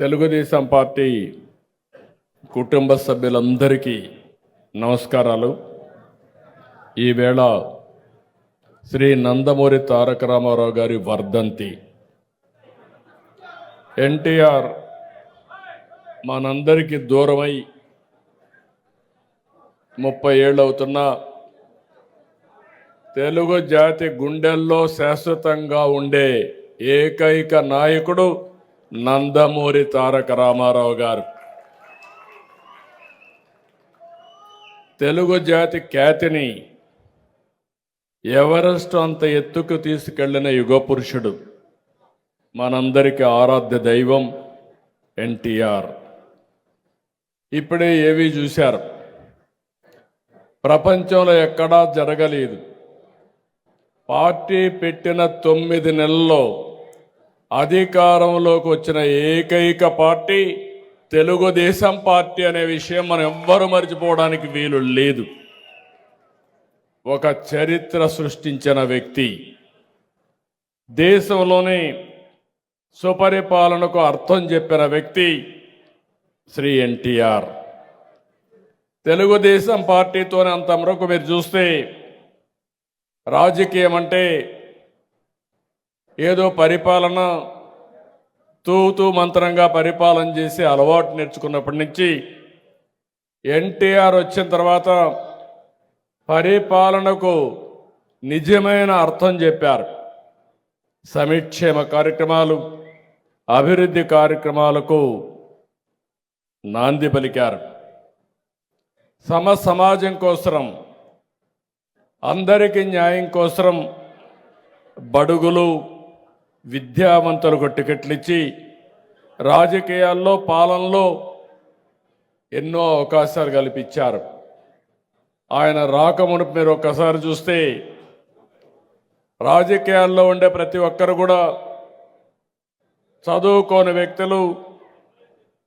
Telugu Desam party కుటుంబ సభ్యులందరికీ నమస్కారాలు. ఈవేళ శ్రీ నందమూరి తారక రామారావు గారి వర్ధంతి. ఎన్టీఆర్ మనందరికీ దూరమై ముప్పై ఏళ్ళు అవుతున్నా తెలుగు జాతి గుండెల్లో శాశ్వతంగా ఉండే ఏకైక నాయకుడు నందమూరి తారక రామారావు గారు. తెలుగు జాతి ఖ్యాతిని ఎవరెస్ట్ అంత ఎత్తుకు తీసుకెళ్ళిన యుగ పురుషుడు మనందరికి ఆరాధ్య దైవం ఎన్టీఆర్. ఇప్పుడే ఏవి చూశారు? ప్రపంచంలో ఎక్కడా జరగలేదు. పార్టీ పెట్టిన తొమ్మిది నెలల్లో అధికారంలోకి వచ్చిన ఏకైక పార్టీ తెలుగుదేశం పార్టీ అనే విషయం మనం ఎవ్వరు మర్చిపోవడానికి వీలు లేదు. ఒక చరిత్ర సృష్టించిన వ్యక్తి. దేశంలోని సుపరిపాలనకు అర్థం చెప్పిన వ్యక్తి శ్రీ ఎన్టీఆర్. తెలుగుదేశం పార్టీతోనే అంతవరకు మీరు చూస్తే రాజకీయం అంటే ఏదో పరిపాలన తూతూ మంత్రంగా పరిపాలన చేసి అలవాటు నేర్చుకున్నప్పటి నుంచి ఎన్టీఆర్ వచ్చిన తర్వాత పరిపాలనకు నిజమైన అర్థం చెప్పారు. సమిక్షేమ కార్యక్రమాలు అభివృద్ధి కార్యక్రమాలకు నాంది పలికారు. సమ సమాజం కోసరం అందరికీ న్యాయం కోసరం బడుగులు విద్యావంతులకు టికెట్లు ఇచ్చి రాజకీయాల్లో పాలనలో ఎన్నో అవకాశాలు కల్పించారు. ఆయన రాకమునుపు మీరు ఒక్కసారి చూస్తే రాజకీయాల్లో ఉండే ప్రతి ఒక్కరు కూడా చదువుకోని వ్యక్తులు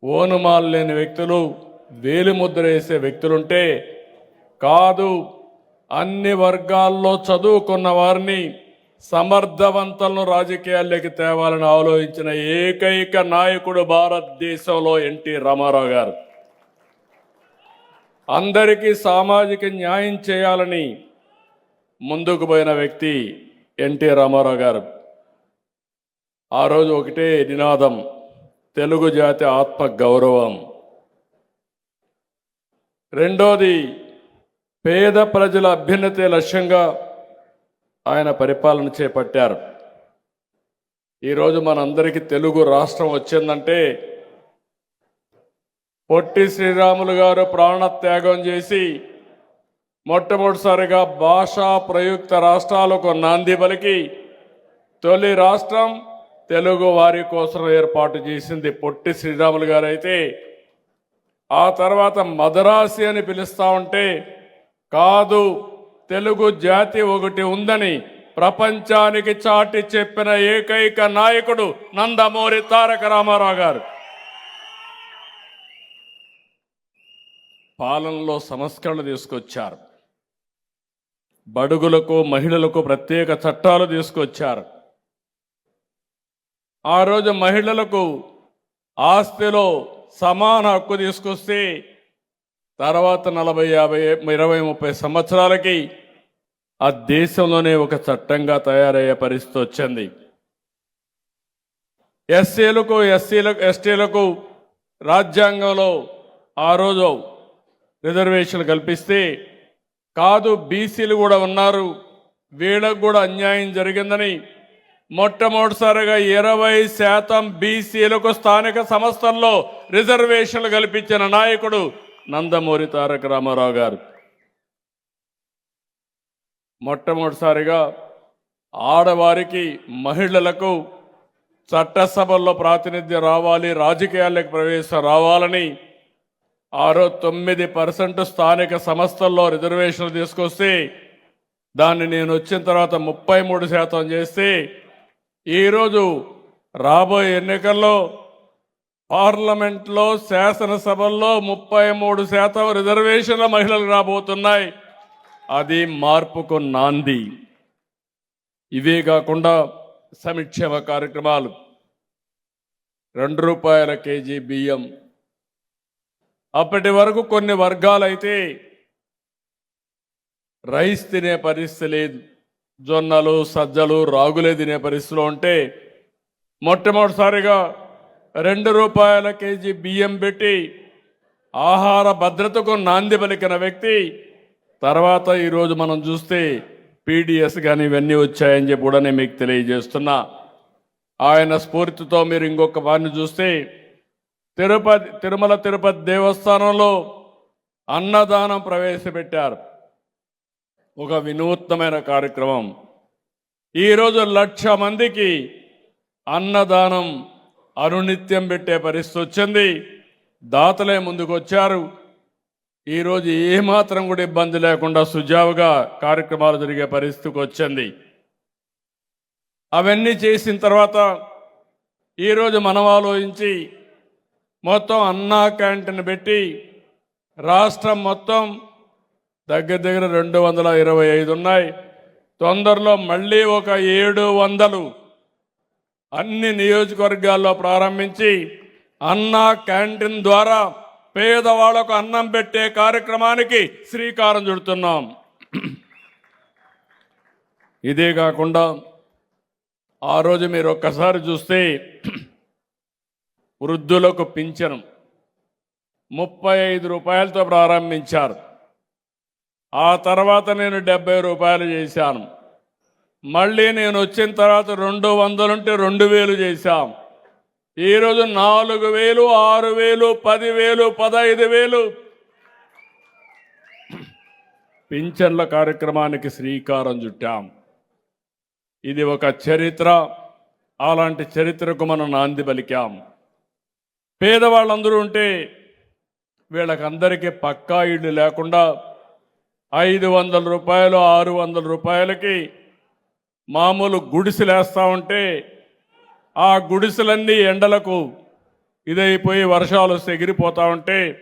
ఓనుమాలు లేని వ్యక్తులు వేలిముద్ర వేసే వ్యక్తులుంటే కాదు అన్ని వర్గాల్లో చదువుకున్న వారిని సమర్థవంతులను రాజకీయాల్లోకి తేవాలని ఆలోచించిన ఏకైక నాయకుడు భారతదేశంలో ఎన్టీ రామారావు గారు. అందరికీ సామాజిక న్యాయం చేయాలని ముందుకు పోయిన వ్యక్తి ఎన్టీ రామారావు గారు. ఆ రోజు ఒకటే నినాదం తెలుగు జాతి ఆత్మ గౌరవం రెండోది పేద ప్రజల అభ్యున్నతి లక్ష్యంగా ఆయన పరిపాలన చేపట్టారు. ఈరోజు మనందరికీ తెలుగు రాష్ట్రం వచ్చిందంటే పొట్టి శ్రీరాములు గారు ప్రాణత్యాగం చేసి మొట్టమొదటిసారిగా భాషా ప్రయుక్త రాష్ట్రాలకు నాంది పలికి తొలి రాష్ట్రం తెలుగు వారి కోసం ఏర్పాటు చేసింది పొట్టి శ్రీరాములు గారు అయితే. ఆ తర్వాత మదరాసి అని పిలుస్తా ఉంటే కాదు తెలుగు జాతి ఒకటి ఉందని ప్రపంచానికి చాటి చెప్పిన ఏకైక నాయకుడు నందమూరి తారక రామారావు గారు. పాలనలో సంస్కరణలు తీసుకొచ్చారు. బడుగులకు మహిళలకు ప్రత్యేక చట్టాలు తీసుకొచ్చారు. ఆ రోజు మహిళలకు ఆస్తిలో సమాన హక్కు తీసుకొస్తే తర్వాత నలభై యాభై ఇరవై ముప్పై సంవత్సరాలకి ఆ దేశంలోనే ఒక చట్టంగా తయారయ్యే పరిస్థితి వచ్చింది. ఎస్సీలకు ఎస్సీలకు ఎస్టీలకు రాజ్యాంగంలో ఆ రోజు రిజర్వేషన్లు కల్పిస్తే కాదు బీసీలు కూడా ఉన్నారు. వీళ్ళకు కూడా అన్యాయం జరిగిందని మొట్టమొదటిసారిగా ఇరవై శాతం బీసీలకు స్థానిక సంస్థల్లో రిజర్వేషన్లు కల్పించిన నాయకుడు నందమూరి తారక రామారావు గారు. మొట్టమొదటిసారిగా ఆడవారికి మహిళలకు చట్టసభల్లో ప్రాతినిధ్యం రావాలి రాజకీయాలకు ప్రవేశం రావాలని ఆరో తొమ్మిది పర్సెంట్ స్థానిక సంస్థల్లో రిజర్వేషన్లు తీసుకొస్తే దాన్ని నేను వచ్చిన తర్వాత ముప్పై మూడు శాతం చేస్తే ఈరోజు రాబోయే ఎన్నికల్లో పార్లమెంట్లో శాసనసభల్లో ముప్పై మూడు శాతం రిజర్వేషన్ల మహిళలు రాబోతున్నాయి. అది మార్పుకు నాంది. ఇవే కాకుండా సంక్షేమ కార్యక్రమాలు. రెండు రూపాయల కేజీ బియ్యం. అప్పటి వరకు కొన్ని వర్గాలైతే రైస్ తినే పరిస్థితి లేదు. జొన్నలు సజ్జలు రాగులే తినే పరిస్థితిలో ఉంటే మొట్టమొదటిసారిగా రెండు రూపాయల కేజీ బియ్యం పెట్టి ఆహార భద్రతకు నాంది పలికిన వ్యక్తి తర్వాత ఈరోజు మనం చూస్తే పీడిఎస్ కానీ ఇవన్నీ వచ్చాయని చెప్పి కూడా నేను మీకు తెలియజేస్తున్నా. ఆయన స్ఫూర్తితో మీరు ఇంకొక వారిని చూస్తే తిరుపతి తిరుమల తిరుపతి దేవస్థానంలో అన్నదానం ప్రవేశపెట్టారు. ఒక వినూత్నమైన కార్యక్రమం. ఈరోజు లక్ష మందికి అన్నదానం అనునిత్యం పెట్టే పరిస్థితి వచ్చింది. దాతలే ముందుకు వచ్చారు ఈరోజు ఏమాత్రం కూడా ఇబ్బంది లేకుండా సుజావుగా కార్యక్రమాలు జరిగే పరిస్థితికి వచ్చింది. అవన్నీ చేసిన తర్వాత ఈరోజు మనం ఆలోచించి మొత్తం అన్నా క్యాంటీన్ పెట్టి రాష్ట్రం మొత్తం దగ్గర దగ్గర రెండు వందల ఇరవై ఐదు ఉన్నాయి. తొందరలో మళ్ళీ ఒక ఏడు వందలు అన్ని నియోజకవర్గాల్లో ప్రారంభించి అన్నా క్యాంటీన్ ద్వారా పేదవాళ్ళకు అన్నం పెట్టే కార్యక్రమానికి శ్రీకారం చుడుతున్నాం. ఇదే కాకుండా ఆ రోజు మీరు ఒక్కసారి చూస్తే వృద్ధులకు పింఛనం ముప్పై ఐదు రూపాయలతో ప్రారంభించారు. ఆ తర్వాత నేను డెబ్బై రూపాయలు చేశాను. మళ్ళీ నేను వచ్చిన తర్వాత రెండు వందలుంటే రెండు వేలు చేశాం. ఈరోజు నాలుగు వేలు ఆరు వేలు పదివేలు పదహైదు వేలు. పింఛన్ల కార్యక్రమానికి శ్రీకారం చుట్టాం. ఇది ఒక చరిత్ర. అలాంటి చరిత్రకు మనం నాంది పలికాం. పేదవాళ్ళందరూ ఉంటే వీళ్ళకందరికీ పక్కా ఇళ్ళు లేకుండా ఐదు వందల రూపాయలు ఆరు వందల రూపాయలకి మామూలు గుడిసెలేస్తా ఉంటే ఆ గుడిసెలన్నీ ఎండలకు ఇదైపోయి వర్షాలు ఎగిరిపోతా ఉంటే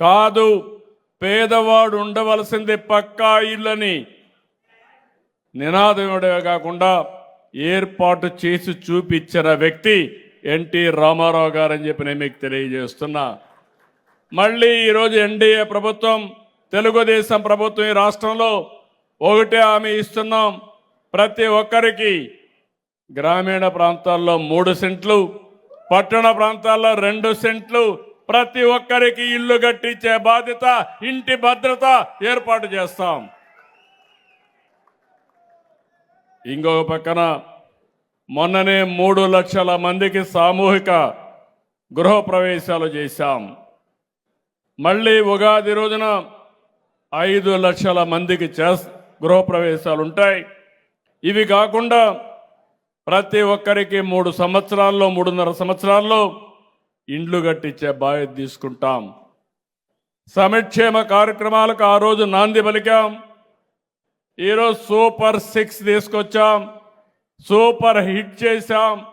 కాదు పేదవాడు ఉండవలసింది పక్కా ఇళ్ళని. నినాదం కాకుండా ఏర్పాటు చేసి చూపించిన వ్యక్తి ఎన్టీ రామారావు గారని చెప్పి నేను మీకు తెలియజేస్తున్నా. మళ్ళీ ఈరోజు ఎన్డీఏ ప్రభుత్వం తెలుగుదేశం ప్రభుత్వం ఈ రాష్ట్రంలో ఒకటే హామీ ఇస్తున్నాం. ప్రతి ఒక్కరికి గ్రామీణ ప్రాంతాల్లో మూడు సెంట్లు పట్టణ ప్రాంతాల్లో రెండు సెంట్లు. ప్రతి ఒక్కరికి ఇల్లు కట్టించే బాధ్యత ఇంటి భద్రత ఏర్పాటు చేస్తాం. ఇంకొక పక్కన మొన్ననే మూడు లక్షల మందికి సామూహిక గృహ ప్రవేశాలు చేశాం. మళ్ళీ ఉగాది రోజున ఐదు లక్షల మందికి చేస్ గృహ ప్రవేశాలు ఉంటాయి. ఇవి కాకుండా ప్రతి ఒక్కరికి మూడు సంవత్సరాల్లో మూడున్నర సంవత్సరాల్లో ఇండ్లు కట్టించే బాధ్యత తీసుకుంటాం. సమక్షేమ కార్యక్రమాలకు ఆ రోజు నాంది పలికాం. ఈరోజు సూపర్ సిక్స్ తీసుకొచ్చాం. సూపర్ హిట్ చేశాం.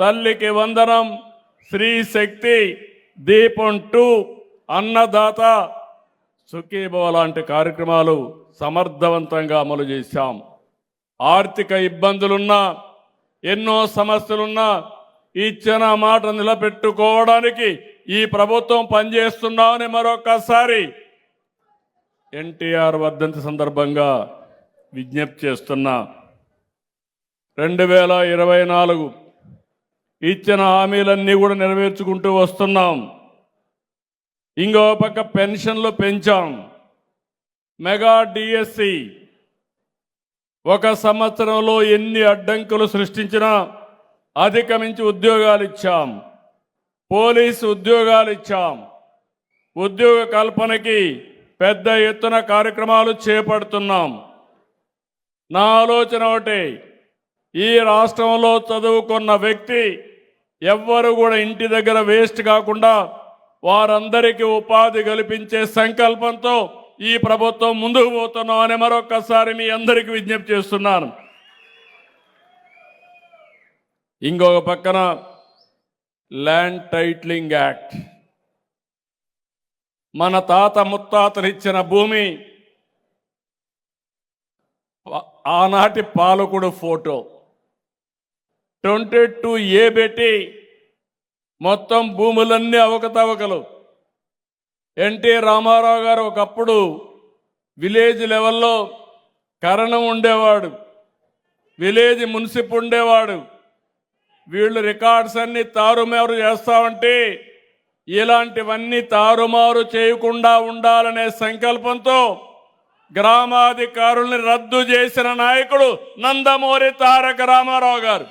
తల్లికి వందనం స్త్రీ శక్తి దీపం టూ అన్నదాత సుఖీభవ లాంటి కార్యక్రమాలు సమర్థవంతంగా అమలు చేశాం. ఆర్థిక ఇబ్బందులున్నా ఎన్నో సమస్యలున్నా ఇచ్చిన మాట నిలబెట్టుకోవడానికి ఈ ప్రభుత్వం పనిచేస్తున్నామని మరొకసారి ఎన్టీఆర్ వర్ధంతి సందర్భంగా విజ్ఞప్తి చేస్తున్నా. రెండు వేల ఇరవై నాలుగు ఇచ్చిన హామీలన్నీ కూడా నెరవేర్చుకుంటూ వస్తున్నాం. ఇంకో పక్క పెన్షన్లు పెంచాం. మెగా డిఎస్సి ఒక సంవత్సరంలో ఎన్ని అడ్డంకులు సృష్టించినా అధిగమించి ఉద్యోగాలు ఇచ్చాం. పోలీసు ఉద్యోగాలు ఇచ్చాం. ఉద్యోగ కల్పనకి పెద్ద ఎత్తున కార్యక్రమాలు చేపడుతున్నాం. నా ఆలోచన ఒకటి ఈ రాష్ట్రంలో చదువుకున్న వ్యక్తి ఎవ్వరు కూడా ఇంటి దగ్గర వేస్ట్ కాకుండా వారందరికీ ఉపాధి కల్పించే సంకల్పంతో ఈ ప్రభుత్వం ముందుకు పోతున్నాం అని మరొకసారి మీ అందరికీ విజ్ఞప్తి చేస్తున్నాను. ఇంకొక పక్కన ల్యాండ్ టైట్లింగ్ యాక్ట్. మన తాత ముత్తాతలు ఇచ్చిన భూమి ఆనాటి పాలకుడు ఫోటో. ట్వంటీ టూ ఏ పెట్టి మొత్తం భూములన్నీ అవకతవకలు. ఎన్టీ రామారావు గారు ఒకప్పుడు విలేజ్ లెవెల్లో కరణం ఉండేవాడు విలేజ్ మున్సిప్ ఉండేవాడు. వీళ్ళు రికార్డ్స్ అన్ని తారుమారు చేస్తామంటే ఇలాంటివన్నీ తారుమారు చేయకుండా ఉండాలనే సంకల్పంతో గ్రామాధికారుల్ని రద్దు చేసిన నాయకుడు నందమూరి తారక రామారావు గారు.